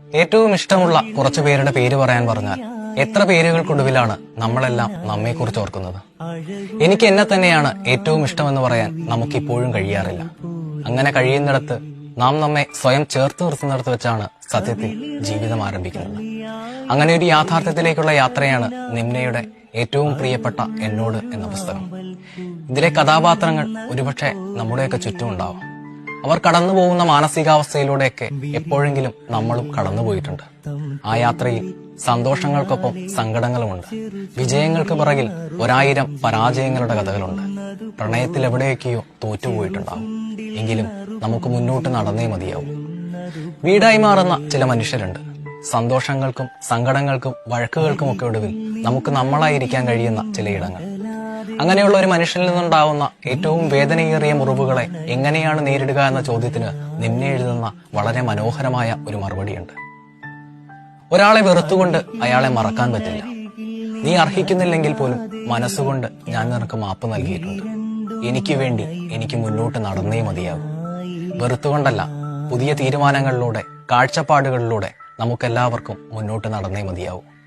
ഏറ്റവും ഇഷ്ടമുള്ള കുറച്ചു പേരുടെ പേര് പറയാൻ പറഞ്ഞാൽ എത്ര പേരുകൾക്കൊടുവിലാണ് നമ്മളെല്ലാം നമ്മെക്കുറിച്ച് ഓർക്കുന്നത്? എനിക്ക് എന്നെ തന്നെയാണ് ഏറ്റവും ഇഷ്ടമെന്ന് പറയാൻ നമുക്കിപ്പോഴും കഴിയാറില്ല. അങ്ങനെ കഴിയുന്നിടത്ത് നാം നമ്മെ സ്വയം ചേർത്ത് നിർത്തുന്നിടത്ത് വെച്ചാണ് സത്യത്തിൽ ജീവിതം ആരംഭിക്കുന്നത്. അങ്ങനെ ഒരു യാഥാർത്ഥ്യത്തിലേക്കുള്ള യാത്രയാണ് നിമ്നയുടെ ഏറ്റവും പ്രിയപ്പെട്ട എന്നോട് എന്ന പുസ്തകം. ഇതിലെ കഥാപാത്രങ്ങൾ ഒരുപക്ഷെ നമ്മുടെയൊക്കെ ചുറ്റും ഉണ്ടാവാം അവർ കടന്നു പോകുന്ന മാനസികാവസ്ഥയിലൂടെയൊക്കെ എപ്പോഴെങ്കിലും നമ്മളും കടന്നുപോയിട്ടുണ്ട്. ആ യാത്രയിൽ സന്തോഷങ്ങൾക്കൊപ്പം സങ്കടങ്ങളുമുണ്ട്. വിജയങ്ങൾക്ക് പിറകിൽ ഒരായിരം പരാജയങ്ങളുടെ കഥകളുണ്ട്. പ്രണയത്തിൽ എവിടെയൊക്കെയോ തോറ്റുപോയിട്ടുണ്ടാവും. എങ്കിലും നമുക്ക് മുന്നോട്ട് നടന്നേ മതിയാവും. വീടായി മാറുന്ന ചില മനുഷ്യരുണ്ട്. സന്തോഷങ്ങൾക്കും സങ്കടങ്ങൾക്കും വഴക്കുകൾക്കും ഒക്കെ ഒടുവിൽ നമുക്ക് നമ്മളായിരിക്കാൻ കഴിയുന്ന ചിലയിടങ്ങൾ. അങ്ങനെയുള്ള ഒരു മനുഷ്യനിൽ നിന്നുണ്ടാവുന്ന ഏറ്റവും വേദനയേറിയ മുറിവുകളെ എങ്ങനെയാണ് നേരിടുക എന്ന ചോദ്യത്തിന് നിന്നെ എഴുതുന്ന വളരെ മനോഹരമായ ഒരു മറുപടിയുണ്ട്. ഒരാളെ വെറുത്തുകൊണ്ട് അയാളെ മറക്കാൻ പറ്റില്ല. നീ അർഹിക്കുന്നില്ലെങ്കിൽ പോലും മനസ്സുകൊണ്ട് ഞാൻ നിനക്ക് മാപ്പ് നൽകിയിട്ടുണ്ട്. എനിക്ക് വേണ്ടി എനിക്ക് മുന്നോട്ട് നടന്നേ മതിയാകും. വെറുത്തുകൊണ്ടല്ല പുതിയ തീരുമാനങ്ങളിലൂടെ കാഴ്ചപ്പാടുകളിലൂടെ നമുക്കെല്ലാവർക്കും മുന്നോട്ട് നടന്നേ മതിയാവും